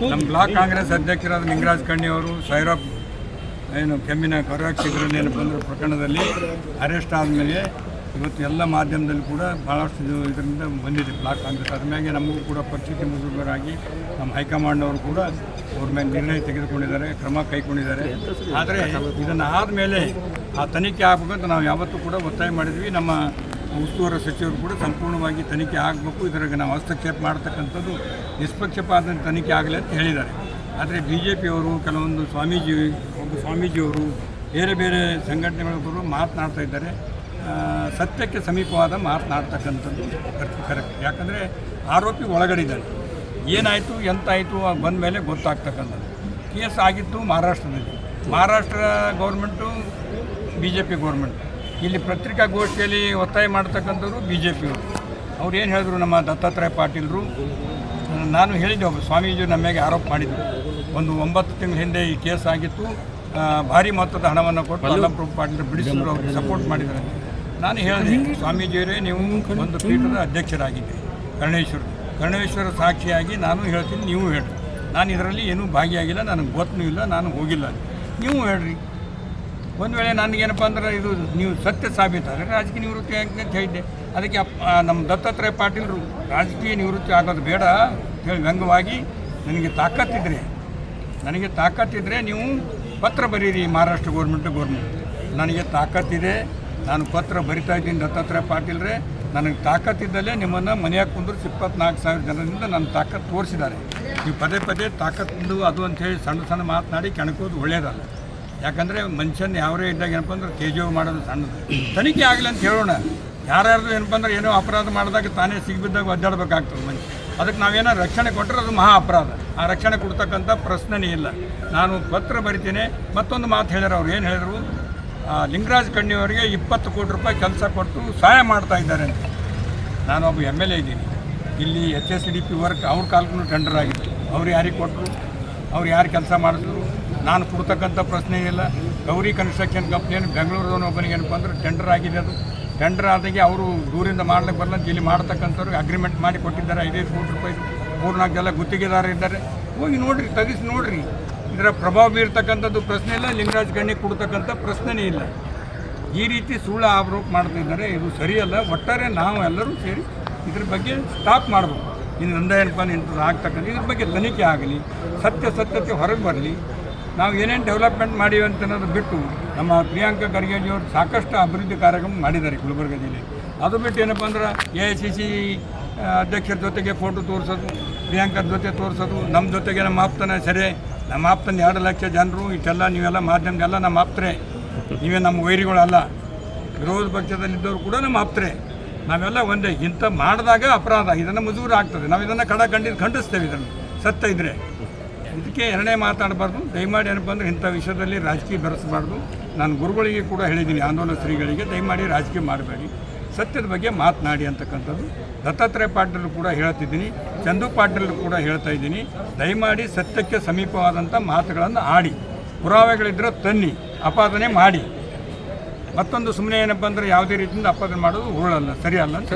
ನಮ್ಮ ಬ್ಲಾಕ್ ಕಾಂಗ್ರೆಸ್ ಅಧ್ಯಕ್ಷರಾದ ನಿಂಗರಾಜ್ ಕಣ್ಣಿ ಅವರು, ಸೈರಪ್ ಏನು ಕೆಮ್ಮಿನ ಏನಪ್ಪ ಬಂದರು ಪ್ರಕರಣದಲ್ಲಿ ಅರೆಸ್ಟ್ ಆದಮೇಲೆ ಇವತ್ತು ಎಲ್ಲ ಮಾಧ್ಯಮದಲ್ಲಿ ಕೂಡ ಭಾಳಷ್ಟು ಇದು ಇದರಿಂದ ಬಂದಿದೆ ಬ್ಲಾಕ್ ಕಾಂಗ್ರೆಸ್. ಅದ್ರ ಮ್ಯಾಗೆ ನಮಗೂ ಕೂಡ ಪರಿಸ್ಥಿತಿ ಮುಜುಗರಾಗಿ ನಮ್ಮ ಹೈಕಮಾಂಡ್ ಅವರು ಕೂಡ ಅವ್ರ ಮೇಲೆ ನಿರ್ಣಯ ತೆಗೆದುಕೊಂಡಿದ್ದಾರೆ, ಕ್ರಮ ಕೈಗೊಂಡಿದ್ದಾರೆ. ಆದರೆ ಇದನ್ನು ಆದಮೇಲೆ ಆ ತನಿಖೆ ಆಗಬೇಕಂತ ನಾವು ಯಾವತ್ತೂ ಕೂಡ ಒತ್ತಾಯ ಮಾಡಿದ್ವಿ. ನಮ್ಮ ಉಸ್ತುವಾರಿ ಸಚಿವರು ಕೂಡ ಸಂಪೂರ್ಣವಾಗಿ ತನಿಖೆ ಆಗಬೇಕು. ಇದರಾಗ ನಾವು ಹಸ್ತಕ್ಷೇಪ ಮಾಡ್ತಕ್ಕಂಥದ್ದು ನಿಷ್ಪಕ್ಷಪಾತ ತನಿಖೆ ಆಗಲಿ ಅಂತ ಹೇಳಿದ್ದಾರೆ. ಆದರೆ ಬಿ ಜೆ ಪಿಯವರು ಕೆಲವೊಂದು ಸ್ವಾಮೀಜಿ, ಒಬ್ಬ ಸ್ವಾಮೀಜಿಯವರು ಬೇರೆ ಬೇರೆ ಸಂಘಟನೆಗಳವರು ಮಾತನಾಡ್ತಾ ಇದ್ದಾರೆ. ಸತ್ಯಕ್ಕೆ ಸಮೀಪವಾದ ಮಾತನಾಡ್ತಕ್ಕಂಥದ್ದು ಕರೆಕ್ಟ್ ಯಾಕಂದರೆ ಆರೋಪಿ ಒಳಗಡೆ ಇದ್ದಾರೆ ಏನಾಯಿತು, ಎಂತಾಯಿತು ಬಂದ ಮೇಲೆ ಗೊತ್ತಾಗ್ತಕ್ಕಂಥದ್ದು. ಕೇಸ್ ಆಗಿತ್ತು ಮಹಾರಾಷ್ಟ್ರದಲ್ಲಿ. Maharashtra government B J P government. ಇಲ್ಲಿ ಪತ್ರಿಕಾಗೋಷ್ಠಿಯಲ್ಲಿ ಒತ್ತಾಯ ಮಾಡ್ತಕ್ಕಂಥವ್ರು ಬಿ ಜೆ ಪಿಯವರು ಅವ್ರು ಏನು ಹೇಳಿದ್ರು ನಮ್ಮ ದತ್ತಾತ್ರೇಯ ಪಾಟೀಲರು? ನಾನು ಹೇಳಿದ್ದೆ ಒಬ್ಬ ಸ್ವಾಮೀಜಿ ನಮ್ಮ ಮೇಲೆ ಆರೋಪ ಮಾಡಿದರು. ಒಂದು ಒಂಬತ್ತು ತಿಂಗಳ ಹಿಂದೆ ಈ ಕೇಸ್ ಆಗಿತ್ತು. ಭಾರಿ ಮೊತ್ತದ ಹಣವನ್ನು ಕೊಟ್ಟು ಅಲ್ಲಪ್ರೂಪ್ ಪಾಟೀಲ್ ಬಿಡಿಸಿದ್ರು ಅವ್ರಿಗೆ ಸಪೋರ್ಟ್ ಮಾಡಿದ್ದಾರೆ. ನಾನು ಹೇಳಿದೆ ಸ್ವಾಮೀಜಿಯವರೇ ನೀವು ಒಂದು ಪೀಠದ ಅಧ್ಯಕ್ಷರಾಗಿದ್ದೆ ಕರ್ಣೇಶ್ವರ ಕರ್ಣೇಶ್ವರ ಸಾಕ್ಷಿಯಾಗಿ ನಾನು ಹೇಳ್ತೀನಿ ನೀವು ಹೇಳಿ ನಾನು ಇದರಲ್ಲಿ ಏನೂ ಭಾಗಿಯಾಗಿಲ್ಲ ನನಗೆ ಗೊತ್ತೂ ಇಲ್ಲ ನಾನು ಹೋಗಿಲ್ಲ. ನೀವು ಹೇಳ್ರಿ. ಒಂದು ವೇಳೆ ನನಗೇನಪ್ಪ ಅಂದ್ರೆ ಇದು ನೀವು ಸತ್ಯ ಸಾಬೀತಾದರೆ ರಾಜಕೀಯ ನಿವೃತ್ತಿ ಆಗಿ ಅಂತ ಹೇಳಿದ್ದೆ. ಅದಕ್ಕೆ ನಮ್ಮ ದತ್ತಾತ್ರೇಯ ಪಾಟೀಲರು ರಾಜಕೀಯ ನಿವೃತ್ತಿ ಆಗೋದು ಬೇಡ ಹೇಳಿ ವ್ಯಂಗ್ಯವಾಗಿ ನನಗೆ ತಾಕತ್ತಿದ್ರೆ ನನಗೆ ತಾಕತ್ತಿದ್ರೆ ನೀವು ಪತ್ರ ಬರೀರಿ ಮಹಾರಾಷ್ಟ್ರ ಗೌರ್ಮೆಂಟ್ ಗೌರ್ಮೆಂಟ್ ನನಗೆ ತಾಕತ್ತಿದೆ. ನಾನು ಪತ್ರ ಬರಿತಾ ಇದ್ದೀನಿ ದತ್ತಾತ್ರೇಯ ಪಾಟೀಲ್ರೆ. ನನಗೆ ತಾಕತ್ತಿದ್ದಲ್ಲೇ ನಿಮ್ಮನ್ನು ಮನೆಯಾಗ ಕುಂದ್ರಿಸಿ ಇಪ್ಪತ್ನಾಲ್ಕು ಸಾವಿರ ಜನರಿಂದ ನನ್ನ ತಾಕತ್ತು ತೋರಿಸಿದ್ದಾರೆ. ನೀವು ಪದೇ ಪದೇ ತಾಕತ್ತು ಅದು ಅಂಥೇಳಿ ಸಣ್ಣ ಸಣ್ಣ ಮಾತನಾಡಿ ಕೆಣಕೋದು ಒಳ್ಳೆಯದಲ್ಲ ಯಾಕಂದರೆ ಮನುಷ್ಯನ ಯಾವರೇ ಇದ್ದಾಗ ಏನಪ್ಪ ಅಂದ್ರೆ ತೇಜೋಗ ಮಾಡೋದು ಸಣ್ಣದು. ತನಿಖೆ ಆಗಲಿ ಅಂತ ಹೇಳೋಣ. ಯಾರ್ಯಾರ್ದು ಏನಪ್ಪ ಅಂದ್ರೆ ಏನೋ ಅಪರಾಧ ಮಾಡಿದಾಗ ತಾನೇ ಸಿಗ್ಬಿದ್ದಾಗ ಒದ್ದಾಡಬೇಕಾಗ್ತದೆ ಮನುಷ್ಯ. ಅದಕ್ಕೆ ನಾವೇನೋ ರಕ್ಷಣೆ ಕೊಟ್ಟರೆ ಅದು ಮಹಾ ಅಪರಾಧ. ಆ ರಕ್ಷಣೆ ಕೊಡ್ತಕ್ಕಂಥ ಪ್ರಶ್ನೆನೇ ಇಲ್ಲ. ನಾನು ಪತ್ರ ಬರಿತೀನಿ. ಮತ್ತೊಂದು ಮಾತು ಹೇಳ್ಯಾರ ಅವ್ರು. ಏನು ಹೇಳಿದ್ರು? ಲಿಂಗರಾಜ್ ಕಣ್ಣಿಯವರಿಗೆ ಇಪ್ಪತ್ತು ಕೋಟಿ ರೂಪಾಯಿ ಕೆಲಸ ಕೊಟ್ಟು ಸಹಾಯ ಮಾಡ್ತಾ ಇದ್ದಾರೆ ಅಂತ. ನಾನು ಒಬ್ಬ ಎಂ ಎಲ್ ಎ ಇದ್ದೀನಿ. ಇಲ್ಲಿ H S D P work ಅವ್ರ ಕಾಲಕ್ಕೂ ಟೆಂಡರ್ ಆಗಿತ್ತು ಅವ್ರು ಯಾರಿಗೆ ಕೊಟ್ಟರು? ಅವ್ರು ಯಾರು ಕೆಲಸ ಮಾಡಿದ್ರು? ನಾನು ಕೊಡ್ತಕ್ಕಂಥ ಪ್ರಶ್ನೆ ಇಲ್ಲ. ಗೌರಿ ಕನ್ಸ್ಟ್ರಕ್ಷನ್ ಕಂಪ್ನಿಯನ್ನು ಬೆಂಗಳೂರದವನು ಒಬ್ಬನಿಗೆ ಏನಪ್ಪ ಅಂದ್ರೆ ಟೆಂಡರ್ ಆಗಿದೆ ಅದು. ಟೆಂಡರ್ ಆದಾಗೆ ಅವರು ದೂರಿಂದ ಮಾಡ್ಲಿಕ್ಕೆ ಬರಲಂತ ಇಲ್ಲಿ ಮಾಡ್ತಕ್ಕಂಥವ್ರಿಗೆ ಅಗ್ರಿಮೆಂಟ್ ಮಾಡಿ ಕೊಟ್ಟಿದ್ದಾರೆ. ಐದೈದು ಕೋಟಿ ರೂಪಾಯಿ ಮೂರ್ನಾಲ್ಕು ಜನ ಗುತ್ತಿಗೆದಾರ ಇದ್ದಾರೆ. ಹೋಗಿ ನೋಡ್ರಿ, ತೆಗಿಸಿ ನೋಡ್ರಿ. ಇದರ ಪ್ರಭಾವ ಬೀರ್ತಕ್ಕಂಥದ್ದು ಪ್ರಶ್ನೆ ಇಲ್ಲ. ಲಿಂಗರಾಜ್ ಗಣ್ಣಿಗೆ ಕೊಡ್ತಕ್ಕಂಥ ಪ್ರಶ್ನೆನೇ ಇಲ್ಲ. ಈ ರೀತಿ ಸುಳ್ಳು ಆರೋಪ ಮಾಡ್ತಿದ್ದಾರೆ ಇದು ಸರಿಯಲ್ಲ. ಒಟ್ಟಾರೆ ನಾವು ಎಲ್ಲರೂ ಸೇರಿ ಇದ್ರ ಬಗ್ಗೆ ಸ್ಟಾಪ್ ಮಾಡಬೇಕು. ಇನ್ನು ನಂದ ಏನಪ್ಪ ಇಂಥದ್ದು ಆಗ್ತಕ್ಕಂಥ ಇದ್ರ ಬಗ್ಗೆ ತನಿಖೆ ಆಗಲಿ, ಸತ್ಯ ಸತ್ಯತೆ ಹೊರಗೆ ಬರಲಿ. ನಾವು ಏನೇನು ಡೆವಲಪ್ಮೆಂಟ್ ಮಾಡೀವಿ ಅಂತ ಅನ್ನೋದು ಬಿಟ್ಟು ನಮ್ಮ ಪ್ರಿಯಾಂಕಾ ಖರ್ಗೆಜಿಯವರು ಸಾಕಷ್ಟು ಅಭಿವೃದ್ಧಿ ಕಾರ್ಯಕ್ರಮ ಮಾಡಿದ್ದಾರೆ ಗುಲ್ಬರ್ಗ ಜಿಲ್ಲೆ ಅದು ಬಿಟ್ಟು ಏನಪ್ಪ ಅಂದ್ರೆ ಎ ಐ ಸಿ ಸಿ ಅಧ್ಯಕ್ಷರ ಜೊತೆಗೆ ಫೋಟೋ ತೋರಿಸೋದು ಪ್ರಿಯಾಂಕರ ಜೊತೆ ತೋರಿಸೋದು ನಮ್ಮ ಜೊತೆಗೆ ನಮ್ಮ ಆಪ್ತನ ಸರಿ, ನಮ್ಮ ಆಪ್ತನ ಎರಡು ಲಕ್ಷ ಜನರು, ಇಷ್ಟೆಲ್ಲ ನೀವೆಲ್ಲ ಮಾಧ್ಯಮದೆಲ್ಲ ನಮ್ಮ ಆಪ್ತರೆ. ನೀವೇ ನಮ್ಮ ವೈರಿಗಳಲ್ಲ. ವಿರೋಧ ಪಕ್ಷದಲ್ಲಿದ್ದವರು ಕೂಡ ನಮ್ಮ ಆಪ್ತರೆ. ನಾವೆಲ್ಲ ಒಂದೇ, ಇಂಥ ಮಾಡಿದಾಗ ಅಪರಾಧ, ಇದನ್ನು ಮುಜೂರು ಆಗ್ತದೆ. ನಾವು ಇದನ್ನು ಕಡ ಖಂಡಿತ ಖಂಡಿಸ್ತೇವೆ ಇದನ್ನು. ಸತ್ತ ಇದ್ದರೆ ಇದಕ್ಕೆ ಎರಡನೇ ಮಾತಾಡಬಾರ್ದು. ದಯಮಾಡಿ ಏನಪ್ಪ ಅಂದರೆ ಇಂಥ ವಿಷಯದಲ್ಲಿ ರಾಜಕೀಯ ಬೆರೆಸಬಾರ್ದು. ನಾನು ಗುರುಗಳಿಗೆ ಕೂಡ ಹೇಳಿದ್ದೀನಿ ಆಂದೋಲನ ಶ್ರೀಗಳಿಗೆ, ದಯಮಾಡಿ ರಾಜಕೀಯ ಮಾಡಬೇಡಿ. ಸತ್ಯದ ಬಗ್ಗೆ ಮಾತನಾಡಿ ಅಂತಕ್ಕಂಥದ್ದು. ದತ್ತಾತ್ರೇಯ ಪಾಟೀಲ್ ಕೂಡ ಹೇಳ್ತಿದ್ದೀನಿ. ಚಂದು ಪಾಟೀಲ್ ಕೂಡ ಹೇಳ್ತಾ ಇದ್ದೀನಿ. ದಯಮಾಡಿ ಸತ್ಯಕ್ಕೆ ಸಮೀಪವಾದಂಥ ಮಾತುಗಳನ್ನು ಆಡಿ. ಪುರಾವೆಗಳಿದ್ದರೆ ತನ್ನಿ ಅಪಾದನೆ ಮಾಡಿ. ಮತ್ತೊಂದು ಸುಮ್ಮನೆ ಏನಪ್ಪ ಅಂದರೆ ಯಾವುದೇ ರೀತಿಯಿಂದ ಅಪಾದನೆ ಮಾಡೋದು ಉರುಳಲ್ಲ ಸರಿಯಲ್ಲ ಅಂತ